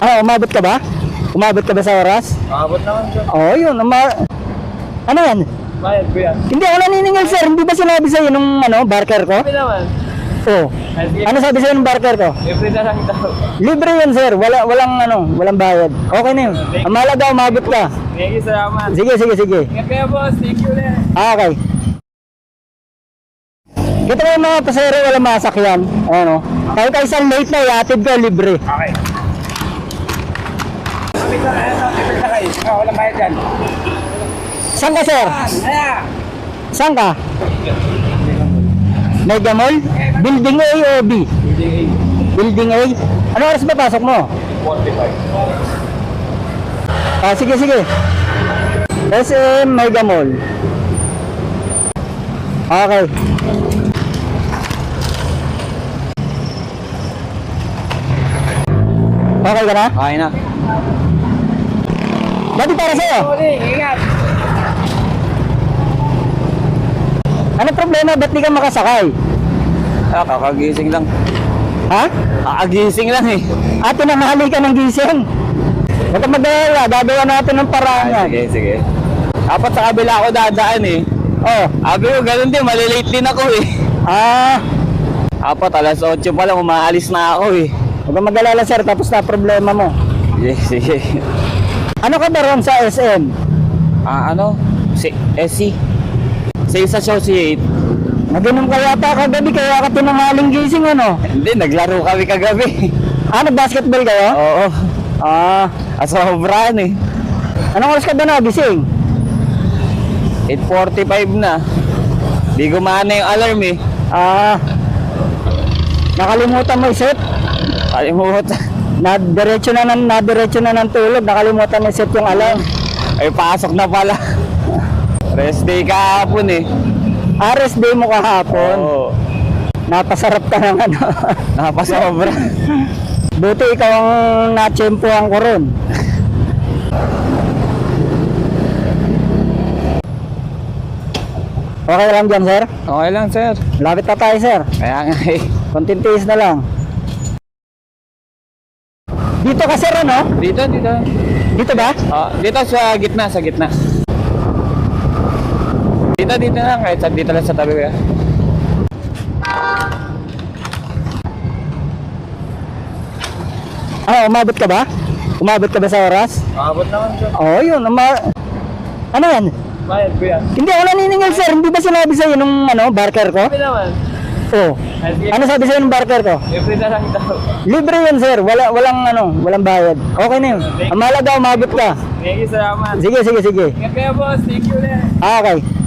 Ah, umabot ka ba? Umabot ka ba sa oras? Abot naman siya. Oo, oh, yun. Uma- ano yan? Bayad ko yan. Hindi ako naniningil, sir. Hindi ba sinabi sa'yo nung ano, barker ko? Sabi naman. Oo. Sige. Ano sabi sa'yo ng barker ko? Every na lang daw. Libre yun, sir. Wala, walang ano, walang bayad. Okay na yun. Ang mahalaga, umabot ka. Thank you, salamat. Sige, sige, sige. Ingat kayo, boss. Thank you ulit. Ah, okay. Ito yung mga pasero walang masakyan. Ano? Kahit ka isang late na, iatid ko, libre. Okay. Ah, walang bayad dyan. Saan ka, sir? Kaya. Saan ka? Mega Mall? Building A o B? Building A? Ano oras ba pasok mo? 45. Ah, sige, sige. SM Mega Mall. Okay. Okay ka na? Okay na. Dati para sa'yo. Ingat. Anong problema? Ba't di ka makasakay? Ah, kakagising lang. Ha? Kakagising lang eh. At tinanghali ka ng gising. Huwag kang mag-alala. Gagawa natin ng paraan yan. sige, sige. Dapat sa kabila ako dadaan eh. Oh. Abi ko, ganun din. Malilate din ako eh. Ah. Apat, alas 8 pa lang. Umaalis na ako eh. Huwag kang mag-alala sir. Tapos na problema mo. Sige, sige. Ano ka ba ron sa SM? Ah, ano? Si, SC. Sales Associate. Naginom ka yata kagabi kaya ka tinanghaling gising ano? Hindi, naglaro kami kagabi. Ah, nag-basketball kayo? Oo. Ah. Asobraan eh. Anong oras ka ba nagising? 8.45 na. Di gumana yung alarm eh. Ah. Nakalimutan mo i-set? Kalimutan. Na diretso na ng na diretso na ng tulog, nakalimutan mo i-set yung alarm. Ay, pasok na pala. Rest day kahapon eh. Ares day mo kahapon. Oo. Napasarap ka ng ano. Napasobra. Buti ikaw ang natsempuhan ko ron. Okay lang dyan, sir? Okay lang, sir. Lapit na tayo, sir. Kaya nga eh. Konting tiis na lang. Dito ka, sir, ano? Dito, dito. Dito ba? Ah, dito sa gitna, sa gitna. Dito, dito lang. Kahit sa, dito lang sa tabi ko. Ah, umabot ka ba? Umabot ka ba sa oras? Abot naman siya. Oo, oh, yun. Uma- ano yan? Bayad ko yan. Hindi ako naniningil, sir. Hindi ba sinabi sa'yo nung ano, barker ko? Sabi naman. Oo. Ano sabi sa'yo ng barker ko? Every na lang daw. Libre yun, sir. Wala, walang ano, walang bayad. Okay na yun. Ang mahalaga, umabot ka. Thank you, salamat. Sige, sige, sige. Kayo, boss. Thank you ulit. Ah, okay.